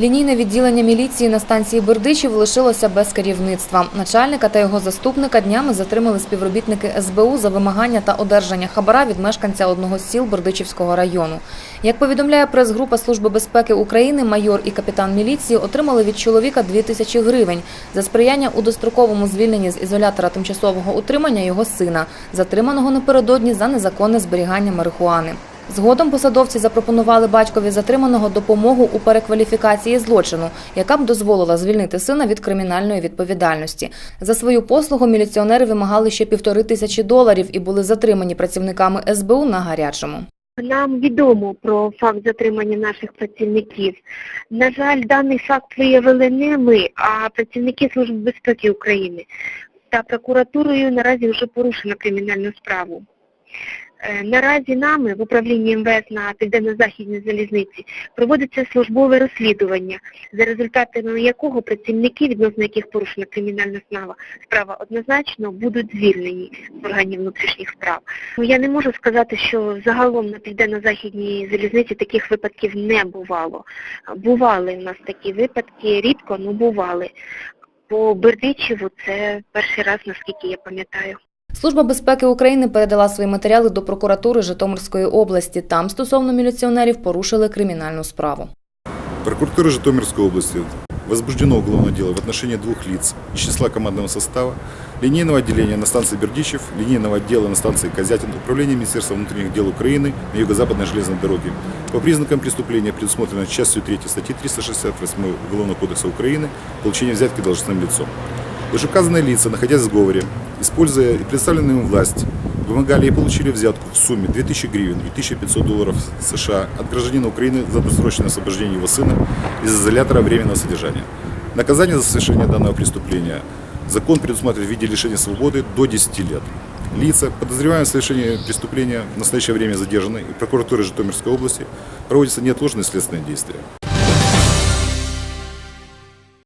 Лінійне відділення міліції на станції Бердичів лишилося без керівництва. Начальника та його заступника днями затримали співробітники СБУ за вимагання та одержання хабара від мешканця одного з сіл Бердичівського району. Як повідомляє прес-група Служби безпеки України, майор і капітан міліції отримали від чоловіка 2 тисячі гривень за сприяння у достроковому звільненні з ізолятора тимчасового утримання його сина, затриманого напередодні за незаконне зберігання марихуани. Згодом посадовці запропонували батькові затриманого допомогу у перекваліфікації злочину, яка б дозволила звільнити сина від кримінальної відповідальності. За свою послугу міліціонери вимагали ще півтори тисячі доларів і були затримані працівниками СБУ на гарячому. Нам відомо про факт затримання наших працівників. На жаль, даний факт виявили не ми, а працівники Служби безпеки України. Та прокуратурою наразі вже порушено кримінальну справу. Е, Наразі нами в управлінні МВС на Південно-Західній залізниці проводиться службове розслідування, за результатами якого працівники, відносно яких порушена кримінальна справа, справа однозначно будуть звільнені з органів внутрішніх справ. Ну, Я не можу сказати, що загалом на Південно-Західній залізниці таких випадків не бувало. Бували у нас такі випадки, рідко, але бували. По Бердичеву це перший раз, наскільки я пам'ятаю. Служба безпеки України передала свої матеріали до прокуратури Житомирської області. Там стосовно міліціонерів порушили кримінальну справу. Прокуратурой Житомирской области возбуждено уголовное дело в отношении двух лиц из числа командного состава, линейного отделения на станции Бердичев, линейного отдела на станции Козятин, Управления Министерства внутренних дел Украины на юго-западной железной дороге. По признакам преступления предусмотрено частью 3 статьи 368 Уголовного кодекса Украины получение взятки должностным лицом. Вышеуказанные лица, находясь в сговоре, используя представленную им власть, вымогали и получили взятку в сумме 2000 гривен и 1500 долларов США от гражданина Украины за досрочное освобождение его сына из изолятора временного содержания. Наказание за совершение данного преступления закон предусматривает в виде лишения свободы до 10 лет. Лица, подозреваемые в совершении преступления, в настоящее время задержаны, и прокуратурой Житомирской области проводятся неотложные следственные действия.